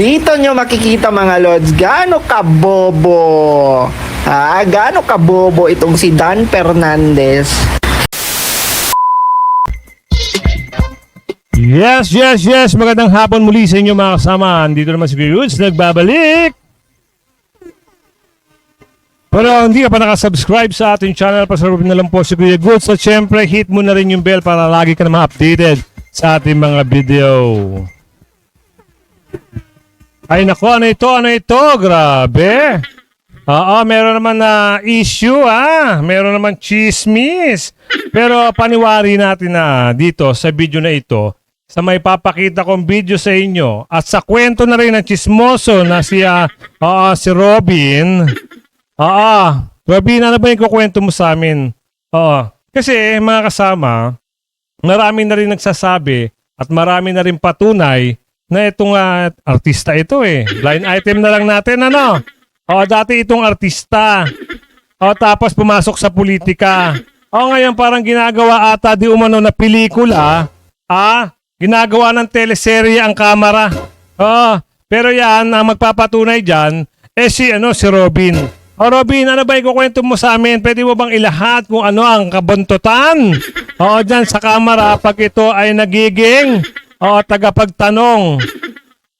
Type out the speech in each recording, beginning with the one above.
Dito nyo makikita mga lods, gaano kabobo. Ah, gaano kabobo itong si Dan Fernandez. Yes, yes, yes. Magandang hapon muli sa inyo mga kasama. Dito naman si Woods, nagbabalik. Pero hindi ka pa nakasubscribe sa ating channel, pasarubin na lang po si Kuya Goods. At syempre, hit mo na rin yung bell para lagi ka naman updated sa ating mga video. Ay nako, ano ito? Ano ito? Grabe. Oo, meron naman na issue ah. Meron naman chismis. Pero paniwari natin na dito sa video na ito, sa may papakita kong video sa inyo at sa kwento na rin ng chismoso na si, ah, oo, si Robin. Oo, Robin, ano ba yung kukwento mo sa amin? Oo, kasi mga kasama, marami na rin nagsasabi at marami na rin patunay na itong ah, artista ito eh. Line item na lang natin, ano? O, dati itong artista. O, tapos pumasok sa politika. O, ngayon parang ginagawa ata di umano na pelikula. Ah, ginagawa ng teleserye ang kamera. O, pero yan, ang magpapatunay dyan, eh si, ano, si Robin. O Robin, ano ba ikukwento mo sa amin? Pwede mo bang ilahat kung ano ang kabuntutan? O, dyan sa kamera pag ito ay nagiging o tagapagtanong.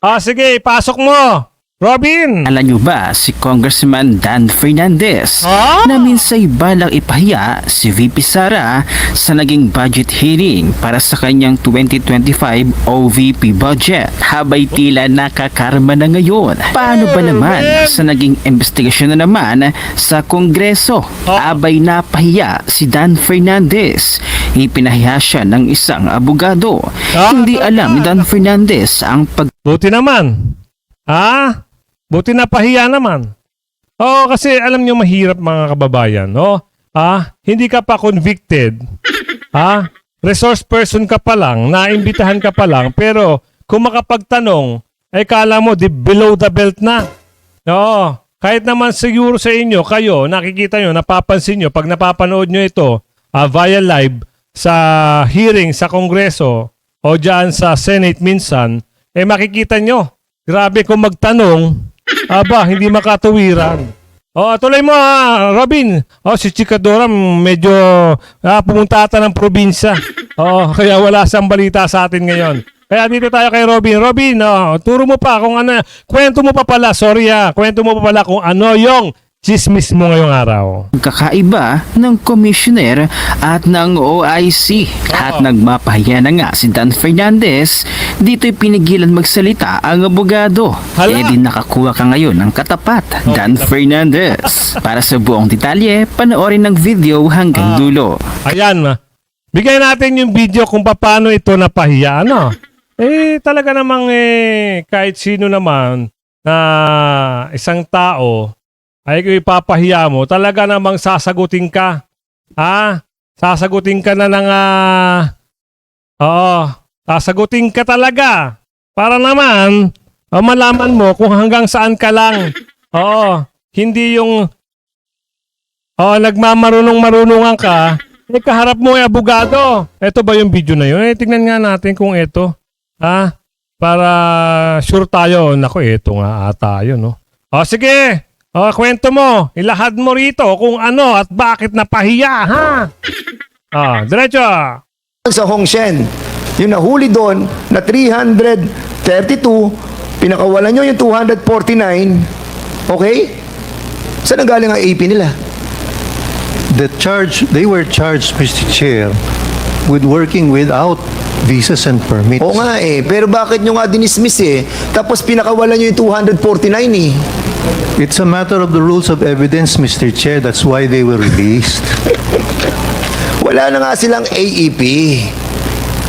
Ah, sige, ipasok mo. Robin! Alam niyo ba si Congressman Dan Fernandez Ah? na minsay balang ipahiya si VP Sara sa naging budget hearing para sa kanyang 2025 OVP budget habay tila nakakarma na ngayon. Paano ba naman sa naging investigasyon na naman sa Kongreso? Abay napahiya si Dan Fernandez. Ipinahiya siya ng isang abogado. Ah? Hindi alam ni Dan Fernandez ang pag Buti naman. Ha? Buti na pahiya naman. Oo, kasi alam nyo mahirap mga kababayan, no? Ha? Hindi ka pa convicted. Ha? Resource person ka pa lang, naimbitahan ka pa lang, pero kung makapagtanong, ay kala mo di below the belt na. Oo. Kahit naman siguro sa inyo, kayo, nakikita nyo, napapansin nyo, pag napapanood nyo ito ah, via live sa hearing sa Kongreso o dyan sa Senate minsan, eh makikita nyo, grabe kung magtanong, aba, hindi makatuwiran. O, tuloy mo ha, Robin. O, si Chikadora medyo ah, pumunta ata ng probinsya. Oo, kaya wala siyang balita sa atin ngayon. Kaya dito tayo kay Robin. Robin, oh, turo mo pa kung ano, kwento mo pa pala, sorry ha, kwento mo pa pala kung ano yung chismis mo ngayong araw. kakaiba ng commissioner at ng OIC. At nagmapahiya na nga si Dan Fernandez, dito'y pinigilan magsalita ang abogado. Hala! E di nakakuha ka ngayon ng katapat, Dan Fernandez. Para sa buong detalye, panoorin ng video hanggang dulo. Ayan, ma. Bigay natin yung video kung paano ito napahiya, ano? Eh, talaga namang eh, kahit sino naman na isang tao ay ipapahiya mo, talaga namang sasagutin ka. Ha? Sasagutin ka na ng ah, Oo, sasagutin ka talaga. Para naman, ah, malaman mo kung hanggang saan ka lang. Oo, hindi yung Oh, nagmamarunong-marunungan ka, eh kaharap mo ay abogado. Ito ba yung video na yun? Eh, tingnan nga natin kung ito. Ha? Para sure tayo. Nako, ito nga ata yun, no? O, sige. O, kwento mo. Ilahad mo rito kung ano at bakit napahiya, ha? Ah, diretso. Sa Hongshen, yung nahuli doon na 332, pinakawalan nyo yung 249, okay? Saan ang galing ang AP nila? The charge, they were charged, Mr. Chair, with working without visas and permits. Oo nga eh, pero bakit nyo nga dinismiss eh? Tapos pinakawalan nyo yung 249 eh. It's a matter of the rules of evidence, Mr. Chair. That's why they were released. Wala na nga silang AEP.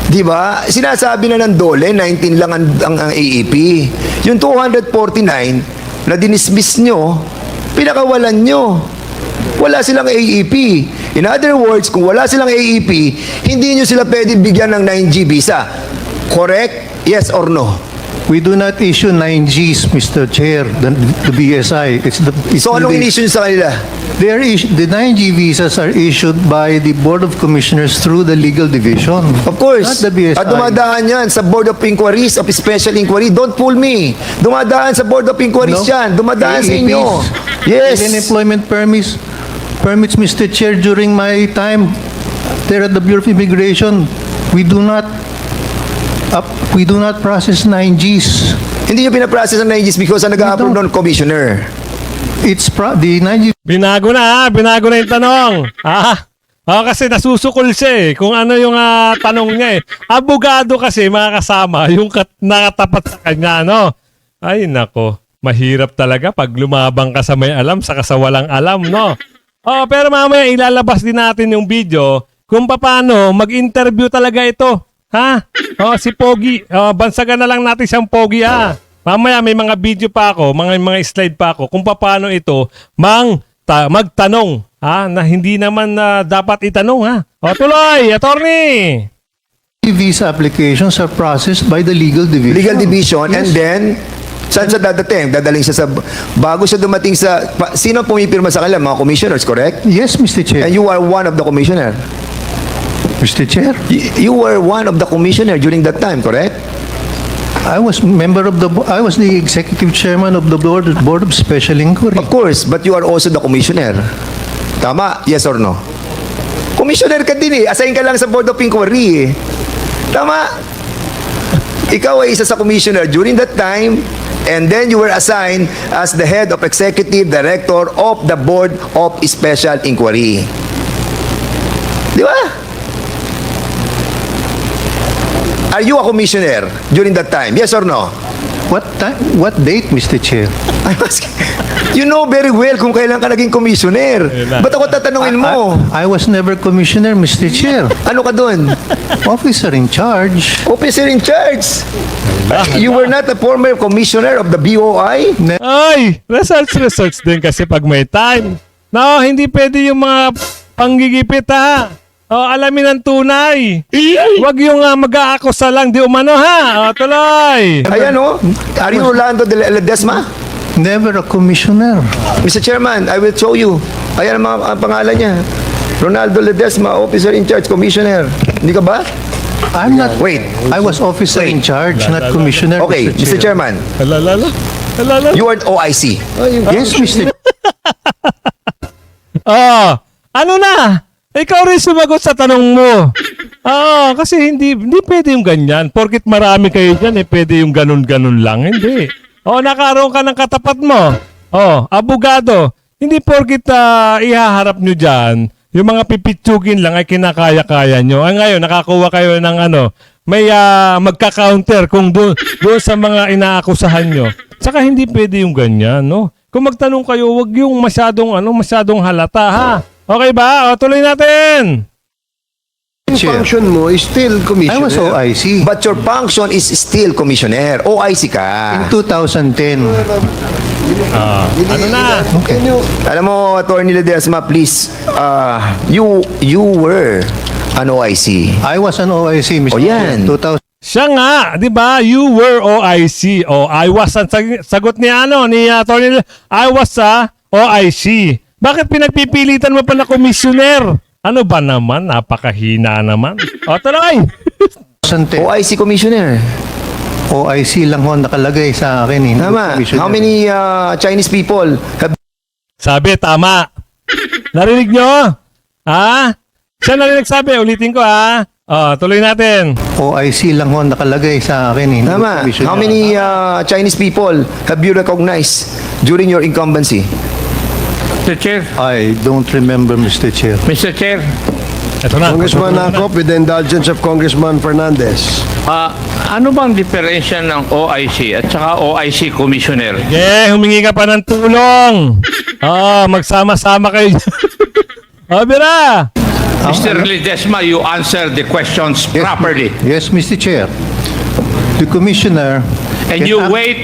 Di ba? Sinasabi na ng Dole, 19 lang ang, ang, ang AEP. Yung 249 na dinismiss nyo, pinakawalan nyo. Wala silang AEP. In other words, kung wala silang AEP, hindi nyo sila pwede bigyan ng 9G visa. Correct? Yes or no? We do not issue 9Gs, Mr. Chair, the, the BSI. It's the, it's So anong nyo sa kanila? They are issu- the 9G visas are issued by the Board of Commissioners through the legal division. Of course. Not the BSI. At dumadaan yan sa Board of Inquiries of Special Inquiry. Don't fool me. Dumadaan sa Board of Inquiries No? yan. Dumadaan sa AEPs. inyo. Yes. Alien employment permits, permits, Mr. Chair, during my time there at the Bureau of Immigration, we do not, up, we do not process 9Gs. Hindi nyo pinaprocess ang 9Gs because ang nag-approve noon, Commissioner. It's pro, the 9G Binago na ha, binago na yung tanong. Ah, oh, kasi nasusukol siya eh, kung ano yung ah, tanong niya eh. Abogado kasi mga kasama, yung kat- nakatapat sa kanya, no? Ay nako, mahirap talaga pag lumabang ka sa may alam sa sa walang alam, no? Oh, pero mamaya ilalabas din natin yung video kung paano mag-interview talaga ito. Ha? Oh, si Pogi. Oh, bansagan na lang natin siyang Pogi, ha? Mamaya may mga video pa ako, mga mga slide pa ako kung paano ito mang ta- magtanong, ha? Na hindi naman na dapat itanong, ha? O tuloy, attorney. visa applications are processed by the legal division. Legal Division. And then, saan siya dadating? Dadaling siya sa... Bago siya dumating sa... Pa, sino ang pumipirma sa kanila? Mga commissioners, correct? Yes, Mr. Chair. And you are one of the commissioner. Mr. Chair, Y- You were one of the commissioner during that time, correct? I was member of the, I was the executive chairman of the Board, Board of Special Inquiry. Of course, but you are also the commissioner. Tama? Yes or no? Commissioner ka din eh. Assign ka lang sa Board of Inquiry eh. Tama? Ikaw ay isa sa commissioner during that time and then you were assigned as the head of executive director of the Board of Special Inquiry. Di ba? Are you a commissioner during that time? Yes or no? What time, what date, Mr. Chair? I was, you know very well kung kailan ka naging commissioner. Ba't ako tatanungin mo? I, I was never commissioner, Mr. Chair. Ano ka doon? Officer in charge. Officer in charge. You were not a former commissioner of the BOI? Ay, results, results din kasi pag may time. No, hindi pwede yung mga panggigipit ha. O, alamin ang tunay. Huwag yung uh, mag-aakusa lang di umano ha. O, tuloy. Ayan o. Are you Rolando de Ledesma? Never a commissioner. Mr. Chairman, I will show you. Ayan ang mga ang pangalan niya. Ronaldo Ledesma, officer in charge, commissioner. Hindi ka ba? I'm not. Wait. I was officer in charge, not commissioner. Okay, Mr. Chairman, Alalala. Alalala. you are OIC. Yes, Mr. Oh, ano na? Ikaw rin sumagot sa tanong mo. Oo, kasi hindi hindi pwede yung ganyan. Porkit marami kayo dyan, eh, pwede yung ganun-ganun lang. Hindi. Oh, nakaroon ka ng katapat mo. Oh, abogado. Hindi porkit ah, ihaharap nyo dyan, yung mga pipitsugin lang ay kinakaya-kaya nyo. Ay ngayon, nakakuha kayo ng ano, may ah, magka-counter kung doon doon sa mga inaakusahan nyo. Saka hindi pwede yung ganyan, no? Kung magtanong kayo, wag yung masyadong ano, masyadong halata, ha? Okay ba? O, tuloy natin. Chair. function mo is still I commissioner. was OIC But your function is still commissioner. OIC in ka. 2010. Ano na? You, Alam mo, Attorney Ledesma, please, uh, you you were an OIC. I was an OIC, Mr. O yan. Chair. 2000. Siya nga, 'di ba? You were OIC. O I was ang sag- sagot ni ano ni uh, Attorney Le- I was sa OIC. Bakit pinagpipilitan mo pa na commissioner? Ano ba naman? Napakahina naman. O tuloy. 2010. OIC commissioner. OIC lang ho nakalagay sa akin. Hindi Tama. commissioner. How many uh, Chinese people have Sabi, tama. Narinig nyo? Ha? Siya na rin nagsabi. Ulitin ko ha. O, tuloy natin. OIC lang ho nakalagay sa akin. Hindi Tama. commissioner. How many uh, Chinese people have you recognized during your incumbency? Mr. Chair, I don't remember, Mr. Chair. Mr. Chair, Ito na. Congressman na. Akop, with the indulgence of Congressman Fernandez. ah, ano bang diferensya ng OIC at saka OIC Commissioner? Yeah, humingi ka pa ng tulong. Oo, magsama-sama kayo. o, Bira. Mr. Ledesma, you answer the questions properly. Yes, Mr. Chair. The commissioner And can you act- wait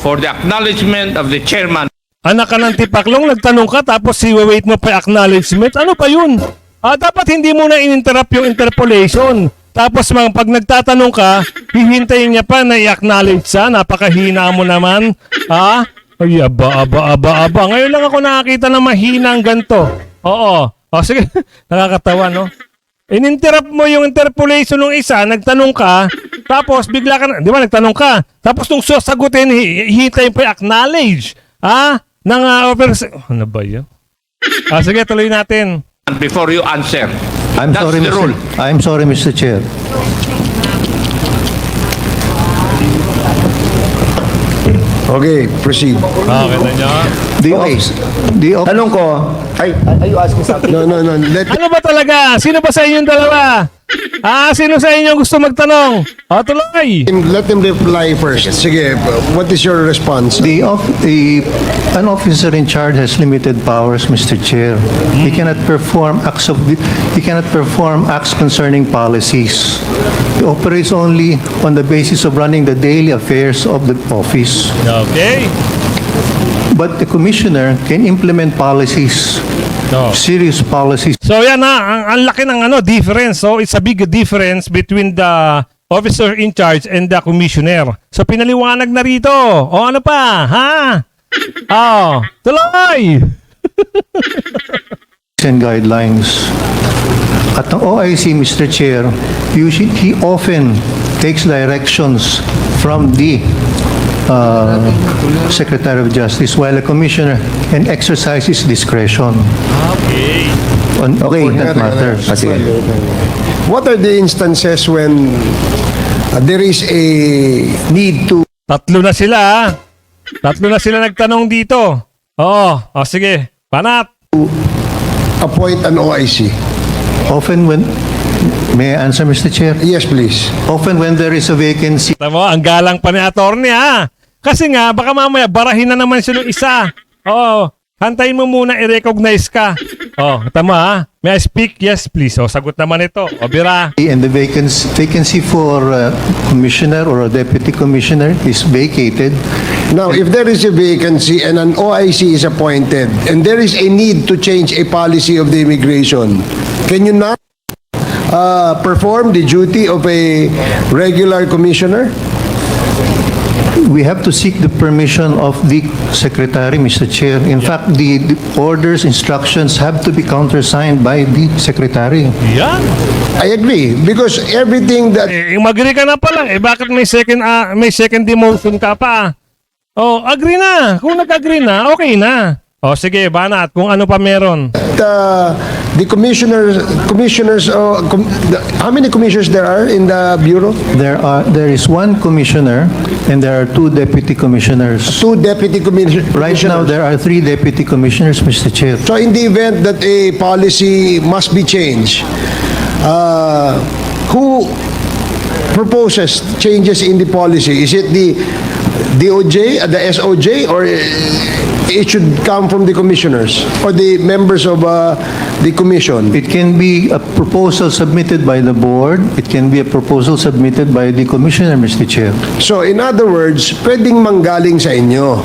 for the acknowledgement of the chairman. Anak ka ng tipaklong, nagtanong ka, tapos i-wait mo pa acknowledgement. Ano pa yun? Ah, dapat hindi mo na in-interrupt yung interpolation. Tapos mga pag nagtatanong ka, hihintayin niya pa na i-acknowledge sa napakahina mo naman. Ha? Ay, aba, aba, aba, aba. Ngayon lang ako nakakita na mahina ang ganito. Oo. O, sige. Nakakatawa, no? In-interrupt mo yung interpolation ng isa, nagtanong ka, tapos bigla ka na, di ba, nagtanong ka, tapos nung sasagutin, hi- hihintayin pa i-acknowledge. Ha? Nang uh, over... Ano ba yun? Ah, sige, tuloy natin. Before you answer. I'm That's sorry, the Mr. rule. I'm sorry, Mr. Chair. Okay, proceed. Ah, ganda nyo. The Okay. office, the office Tanong ko, ay, are you asking something? No, no, no. Let, Ano ba talaga? Sino ba sa inyong dalawa? Ah, sino sa inyo gusto magtanong? O, tuloy. him, let him reply first. Sige, what is your response? The, of, the, an officer in charge has limited powers, Mr. Chair. He cannot perform acts of, he cannot perform acts concerning policies. He operates only on the basis of running the daily affairs of the office. Okay. But the commissioner can implement policies, No. serious policies. So yan na, ang, ang laki ng ano, difference. So it's a big difference between the officer in charge and the commissioner. So pinaliwanag na rito. O ano pa? Ha? Oh, tuloy. and guidelines. At ang OIC, Mr. Chair, usually, he often takes directions from the uh, Secretary of Justice while a commissioner can exercise his discretion on Okay. important matters. Ah, sige. What are the instances when uh, there is a need to Tatlo na sila. ha? Tatlo na sila nagtanong dito. Oo. O sige. Panat. appoint an OIC? Often when, may I answer, Mr. Chair? Yes, please. Often when there is a vacancy, Tama, ang galang pa ni attorney ha. Kasi nga, baka mamaya barahin na naman siya ng isa. Oo. Hantayin mo muna i-recognize ka. Oh, tama ha. May I speak? Yes, please. O, sagot naman ito. O, bira. and the vacancy, vacancy for uh, commissioner or a deputy commissioner is vacated, Now, if there is a vacancy and an OIC is appointed, and there is a need to change a policy of the immigration, can you not uh, perform the duty of a regular commissioner? We have to seek the permission of the secretary, Mr. Chair. In fact, the the orders, instructions have to be countersigned by the secretary. Yan. I agree, because everything that Eh, mag-agree ka na pala. Eh, bakit may second, ah, may second demotion ka pa? Oh, agree na. Kung nag-agree na, okay na. O, sige, banat. Kung ano pa meron. uh, the commissioners, commissioners, uh, com- the- how many commissioners there are in the bureau? There are, there is one commissioner and there are two deputy commissioners. Two deputy commis- Right now, there are three deputy commissioners, Mr. Chair. So in the event that a policy must be changed, uh, who proposes changes in the policy? Is it the DOJ, uh, the SOJ, or it should come from the commissioners or the members of uh, the commission? It can be a proposal submitted by the board. It can be a proposal submitted by the commissioner, Mr. Chair. So in other words, pwedeng manggaling sa inyo.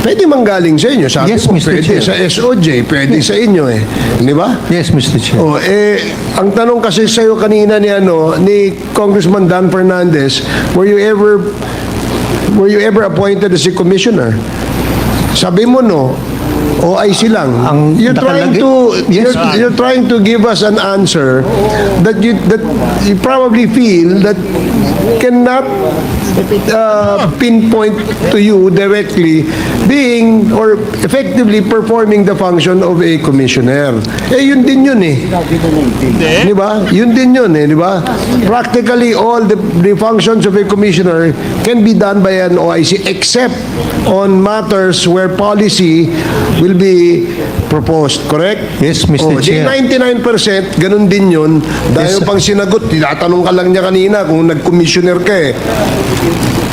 Pwede manggaling sa inyo. Sabi Yes, ko, Mr. pwede Chair. sa SOJ, pwede sa inyo eh. Di ba? Yes, Mr. Chair. Oh, eh, ang tanong kasi sa'yo kanina ni ano, ni Congressman Dan Fernandez, were you ever were you ever appointed as a commissioner? Sabi mo no, OIC lang. Ang you're trying to Yes, you're, sir. you're trying to give us an answer that you that you probably feel that cannot uh, pinpoint to you directly being or effectively performing the function of a commissioner. Eh yun din yun eh. Di ba? Yun din yun eh, di ba? Practically all the, the functions of a commissioner can be done by an OIC except on matters where policy will be proposed, correct? Yes, Mr. Oh, di Chair. 99% ganun din yun. Dahil Yes, pang sinagot, tinatanong ka lang niya kanina kung nag-commissioner ka eh.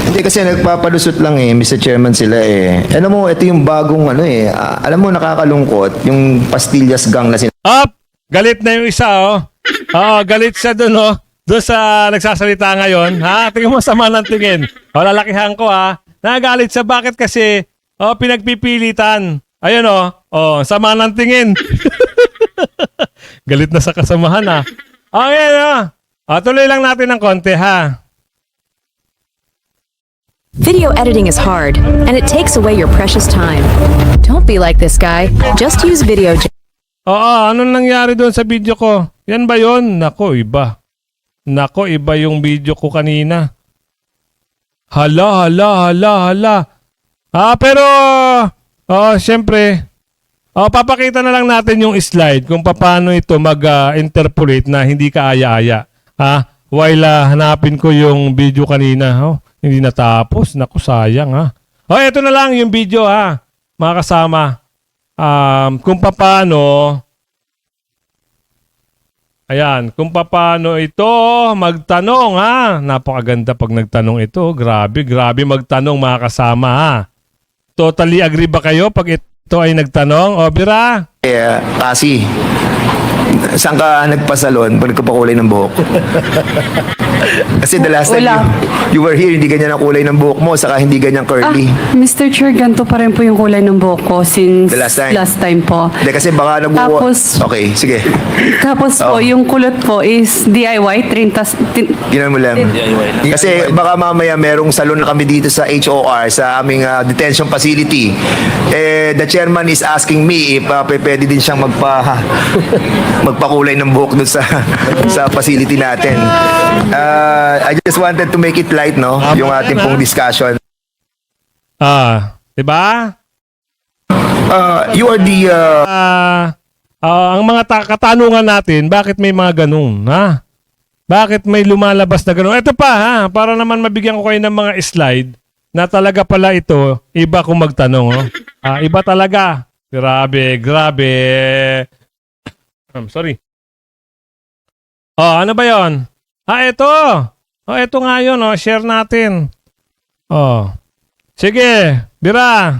Hindi kasi nagpapalusot lang eh, Mr. Chairman sila eh. Alam mo, ito yung bagong ano eh. ah, alam mo, nakakalungkot, yung pastillas gang na sin... Up! Galit na yung isa, oh. Oo, galit siya dun, oh. Doon sa nagsasalita ngayon, ha? Tingnan mo sama ng tingin. O, lalakihan ko, ha? Nagalit siya, bakit kasi, oh, pinagpipilitan. Ayun, oh. Oh, sama ng tingin. galit na sa kasamahan, ha? Oh, yan, oh. Ah, tuloy lang natin ng konti ha. Video editing is hard, and it takes away your precious time. Don't be like this guy. Just use video. Oo, anong nangyari doon sa video ko? Yan ba yon? Nako, iba. Nako, iba yung video ko kanina. Hala, hala, hala, hala. Ah, pero, oh, syempre, oh, papakita na lang natin yung slide kung paano ito mag-interpolate na hindi ka aya-aya. Ah, while ah, hanapin ko yung video kanina. Oh, hindi natapos. Naku, sayang ha. Oh, ito na lang yung video ha, mga kasama um, kung paano Ayan, kung paano ito magtanong ha. Napakaganda pag nagtanong ito. Grabe, grabe magtanong mga kasama ha. Totally agree ba kayo pag ito ay nagtanong? O, Bira? Eh, kasi, saan ka nagpasalon pag nagpapakulay ng buhok? Kasi the last time Wala. you, you were here, hindi ganyan ang kulay ng buhok mo, saka hindi ganyan Ah, curly. Mr. Chair, ganito pa rin po yung kulay ng buhok ko since The last time? po. Hindi, kasi baka nag Tapos- Okay, sige. Tapos Oh. po, yung kulot po is DIY, trintas, tin, Ginawa mo lang. Kasi baka mamaya merong salon na kami dito sa HOR, sa aming ah, detention facility. Eh, the chairman is asking me if uh, pwede din siyang magpa magpakulay ng buhok doon sa sa facility natin. Uh, I just wanted to make it light, no? Yung ating pong discussion. Ah, 'di ba? Uh, you are the uh, Ah, ah, ang mga ta- katanungan natin, bakit may mga ganun, ha? Bakit may lumalabas na ganun? Ito pa, ha? Para naman mabigyan ko kayo ng mga slide na talaga pala ito, iba kung magtanong, oh. Ah, iba talaga. Grabe, grabe. I'm sorry. Oh, ano ba yon? Ah, ito. Oh, ito nga yun, oh. Share natin. Oh. Sige, Bira.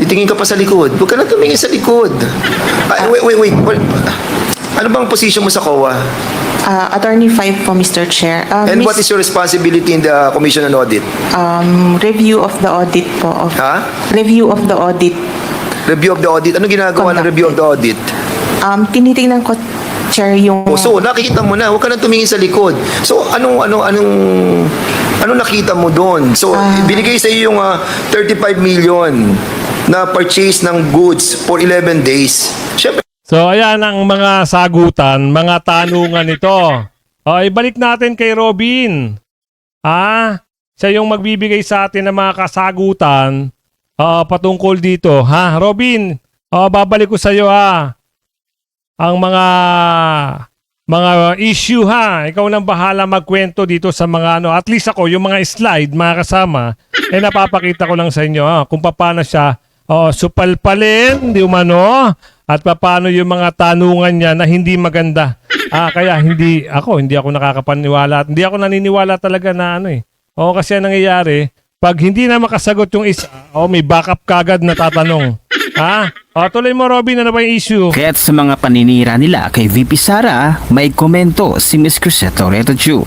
titingin ka pa sa likod. Huwag ka na tumingin sa likod. Ah, wait, wait, wait. Ano bang position mo sa COA? Uh, Attorney 5 po, Mr. Chair. Uh, And what is your responsibility in the Commission on Audit? um, review of the audit po. Of, Ha? Review of the audit. Review of the audit. Ano ginagawa ng review of the audit? Um, tinitingnan ko, Chair, yung... Oh, so nakikita mo na, huwag ka nang tumingin sa likod. So anong ano anong ano nakita mo doon? So binigay sa iyo yung ah, 35 million na purchase ng goods for 11 days. Syempre, So ayan ang mga sagutan, mga tanungan nito. O, ibalik natin kay Robin. Ah, siya yung magbibigay sa atin ng mga kasagutan ah, patungkol dito. Ha, Robin, oh, babalik ko sa iyo ha. Ang mga mga issue ha. Ikaw nang bahala magkwento dito sa mga ano. At least ako, yung mga slide, mga kasama, eh napapakita ko lang sa inyo ha, kung paano siya oh, supalpalin, di umano, at paano yung mga tanungan niya na hindi maganda. Ah, kaya hindi ako, hindi ako nakakapaniwala. Hindi ako naniniwala talaga na ano eh. O kasi ang nangyayari, pag hindi na makasagot yung isa, oh, may backup kagad na tatanong. ha? O, tuloy mo Robin, ano ba yung issue? Kaya't sa mga paninira nila kay VP Sara, may komento si Ms. Cruceto Reto Chu.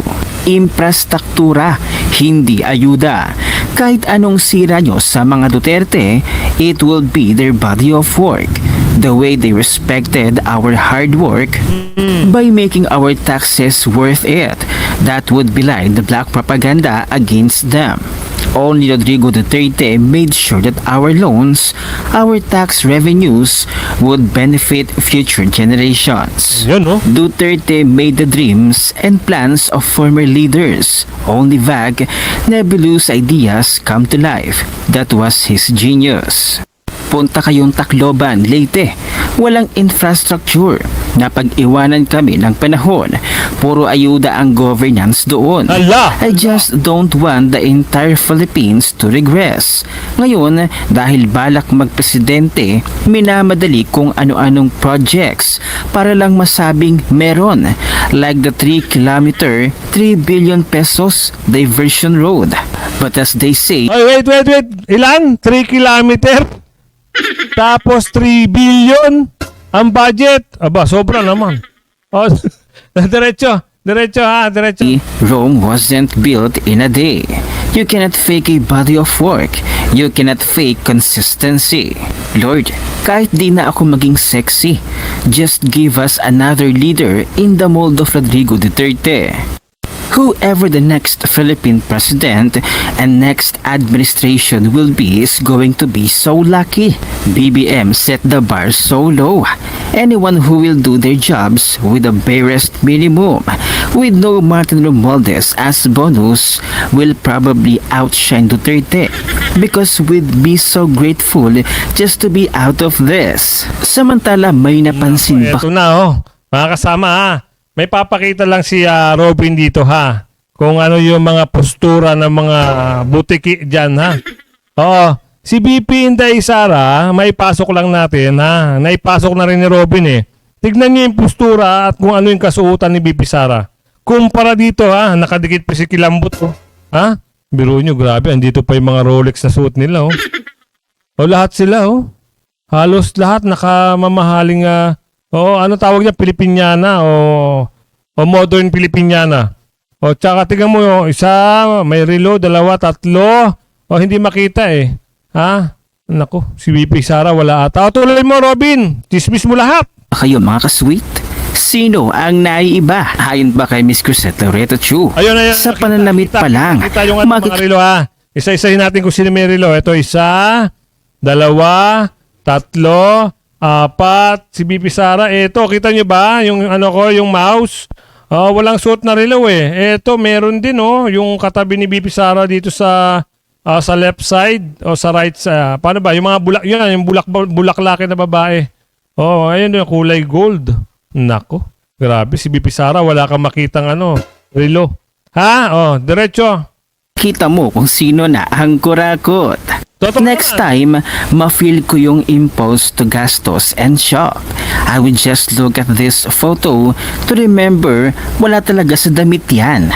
Infrastruktura, hindi ayuda. Kahit anong sira nyo sa mga Duterte, it will be their body of work. The way they respected our hard work by making our taxes worth it. That would belie the black propaganda against them. Only Rodrigo Duterte made sure that our loans, our tax revenues would benefit future generations. Yun, no? Duterte made the dreams and plans of former leaders. Only vague, nebulous ideas come to life. That was his genius. Punta kayong Tacloban, Leyte. Walang infrastructure. Napag-iwanan kami ng panahon. Puro ayuda ang governance doon. I just don't want the entire Philippines to regress. Ngayon, dahil balak magpresidente, minamadali kung ano-anong projects para lang masabing meron. Like the 3 kilometer, 3 billion pesos diversion road. But as they say, Ay, wait, wait, wait. Ilan? 3 kilometer? Tapos 3 billion ang budget. Aba, sobra naman. Oh, diretso. Diretso ha, diretso. Rome wasn't built in a day. You cannot fake a body of work. You cannot fake consistency. Lord, kahit di na ako maging sexy, just give us another leader in the mold of Rodrigo Duterte. Whoever the next Philippine president and next administration will be is going to be so lucky. BBM set the bar so low. Anyone who will do their jobs with the barest minimum, with no Martin Romualdez as bonus, will probably outshine Duterte because we'd be so grateful just to be out of this. Samantala, may napansin ba Ito na oh. Mga kasama ha. May papakita lang si ah, Robin dito ha. Kung ano yung mga postura ng mga butiki dyan ha. Oo. Si BP Inday Sara, may pasok lang natin ha. Naipasok na rin ni Robin eh. Tignan niyo yung postura at kung ano yung kasuotan ni BP Sara. Kumpara dito ha, nakadikit pa si Kilambot oh. Ha? Biro nyo, grabe. Andito pa yung mga Rolex na suot nila oh. O lahat sila oh. Halos lahat nakamamahaling ah, o ano tawag niya Pilipiniana o o modern Pilipiniana. O tsaka tingnan mo yung isa, may relo, dalawa, tatlo. O hindi makita eh. Ha? Nako, si VP Sara wala ata. O tuloy mo Robin, dismiss mo lahat. kayo mga kasweet? Sino ang naiiba? Ayon ba kay Miss Crisette Loreto Chu? Ayun, ayun. Sa nakita, pananamit nakita, pa lang, Nakita yung ano, makik- mga relo ha. Isa-isahin natin kung sino may relo. Ito isa, dalawa, tatlo, apat, si BP Sara. Ito, kita nyo ba? Yung ano ko, yung mouse. Ah, walang suot na relo eh. Ito, meron din oh, yung katabi ni BP Sara dito sa ah, sa left side o sa right side. Paano ba? Yung mga bulak, yun, yung bulak, bulaklaki na babae. Oh, ayun yung kulay gold. Nako, grabe si BP Sara, wala kang makitang ano, relo. Ha? Oh, diretso. Kita mo kung sino na ang kurakot. Next time, ma-feel ko yung impulse to gastos and shop. I would just look at this photo to remember wala talaga sa damit yan.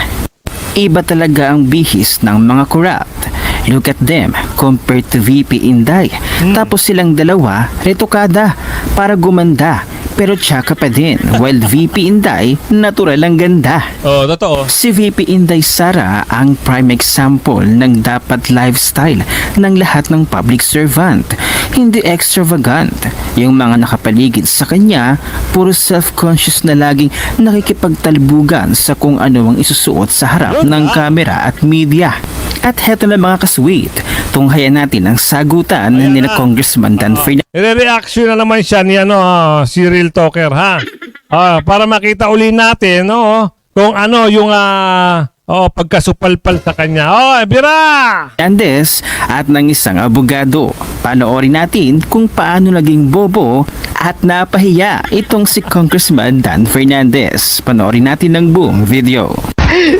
Iba talaga ang bihis ng mga corrupt. Look at them compared to VP Inday. Tapos silang dalawa, retokada para gumanda. Pero tsaka pa din. While VP Inday, natural ang ganda. Oh, totoo. Si VP Inday Sara ang prime example ng dapat lifestyle ng lahat ng public servant. Hindi extravagant. Yung mga nakapaligid sa kanya, puro self-conscious na laging nakikipagtalbugan sa kung ano ang isusuot sa harap ng kamera at media. At heto na mga kasweet, tunghayan natin ang sagutan ni na Congressman Dan Fernandez Ire-reaction na naman siya ni ano, ah, si Real Talker, ha? Ah, para makita uli natin, no? Kung ano yung ah, oh, pagkasupalpal sa kanya. Oh, bira! Fernandez at ng isang abogado. Panoorin natin kung paano naging bobo at napahiya itong si Congressman Dan Fernandez. Panoorin natin ang buong video.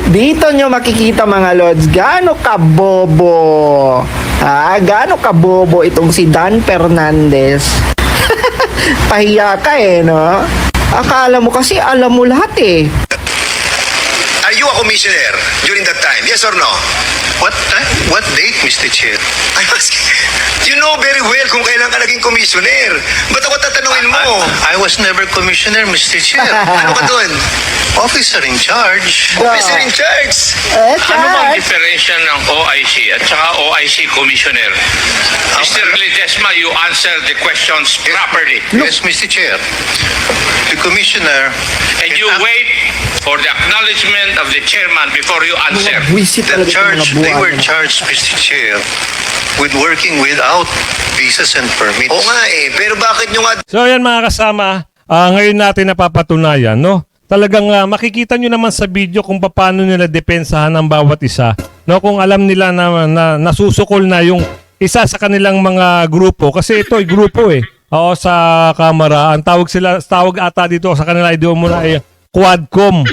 Dito nyo makikita mga lods, gaano kabobo. Ah, gaano kabobo itong si Dan Fernandez. Pahiya ka eh, no? Akala mo kasi alam mo lahat eh. Are you a commissioner during that time? Yes or no? What what date, Mr. Chair? I ask, you know very well kung kailan ka naging commissioner. Ba't ako tatanungin mo? I was never commissioner, Mr. Chair. ano ka doon? Officer in charge. Officer in charge. Eh, Ano bang Chad. diferensya ng OIC at saka OIC Commissioner? Mr. Ledesma, you answer the questions properly. Yes, Mr. Chair. The commissioner And you wait for the acknowledgement of the chairman before you answer. Wisit the talaga itong mga charge, they were charged, Mr. Chair, with working without visas and permits. Oo nga eh, pero bakit nyo nga So ayan mga kasama, ah, ngayon natin napapatunayan, no? Talagang ah, makikita nyo naman sa video kung paano nila depensahan ang bawat isa. No, kung alam nila na, na nasusukol na yung isa sa kanilang mga grupo kasi ito ay grupo eh. Oo, sa kamera. Ang tawag sila, tawag ata dito sa kanila idea mo na ay Quadcom.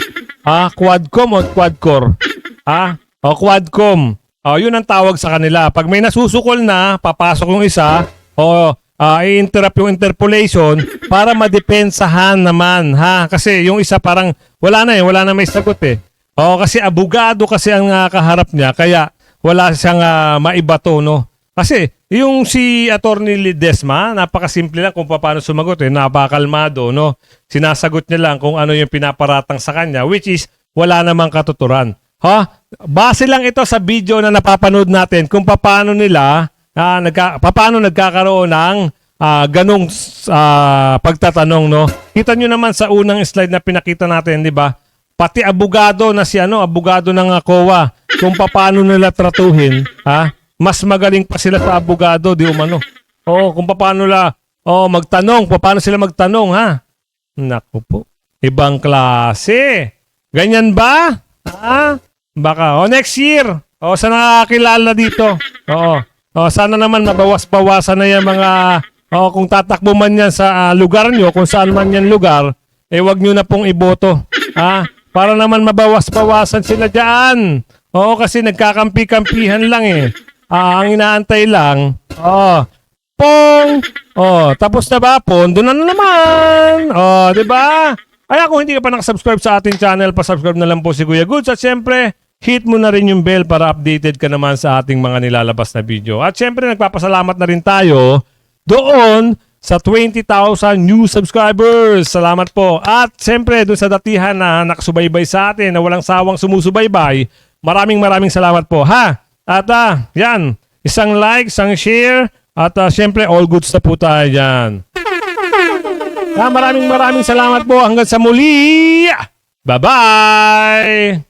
Ah, Quadcom o Quadcore? Ah, o Quadcom. Oh, yun ang tawag sa kanila. Pag may nasusukol na, papasok yung isa, o ah, i-interrupt yung interpolation para madepensahan naman, ha? Kasi yung isa parang wala na eh, wala na may sagot eh. Oo, kasi abogado kasi ang ah, kaharap niya, kaya wala siyang ah, maibato, no? Kasi yung si Attorney Ledesma, napakasimple lang kung paano sumagot eh, napakalmado, no? Sinasagot niya lang kung ano yung pinaparatang sa kanya, which is wala namang katuturan. Ha? Base lang ito sa video na napapanood natin kung paano nila ah, nagka, paano nagkakaroon ng ah, ganong ah, pagtatanong no. Kita nyo naman sa unang slide na pinakita natin, di ba? Pati abogado na si ano, abogado ng ah, COA, kung paano nila tratuhin, ha? Mas magaling pa sila sa abogado, di umano. Oo, kung paano nila, oh, magtanong, paano sila magtanong, ha? Naku po. Ibang klase. Ganyan ba? Ha? Baka. O, next year. O, sa nakakilala dito. Oo. O, sana naman mabawas-bawasan na yung mga... O, kung tatakbo man yan sa ah, lugar nyo, kung saan man yan lugar, eh, wag nyo na pong iboto. Ha? Para naman mabawas-bawasan sila dyan. Oo, kasi nagkakampi-kampihan lang eh. Ah, ang inaantay lang, oh, Pong! Oh, tapos na ba? Pondo na naman! Oh, di ba? Kaya kung hindi ka pa nakasubscribe sa ating channel, pasubscribe na lang po si Kuya Goods. At syempre, hit mo na rin yung bell para updated ka naman sa ating mga nilalabas na video. At syempre, nagpapasalamat na rin tayo doon sa 20,000 new subscribers. Salamat po. At syempre, doon sa datihan na nakasubaybay sa atin, na walang sawang sumusubaybay, maraming maraming salamat po, ha? At ah, yan, isang like, isang share, at ah, syempre, all goods na po tayo dyan. Ah, maraming maraming salamat po. Hanggang sa muli. Bye-bye!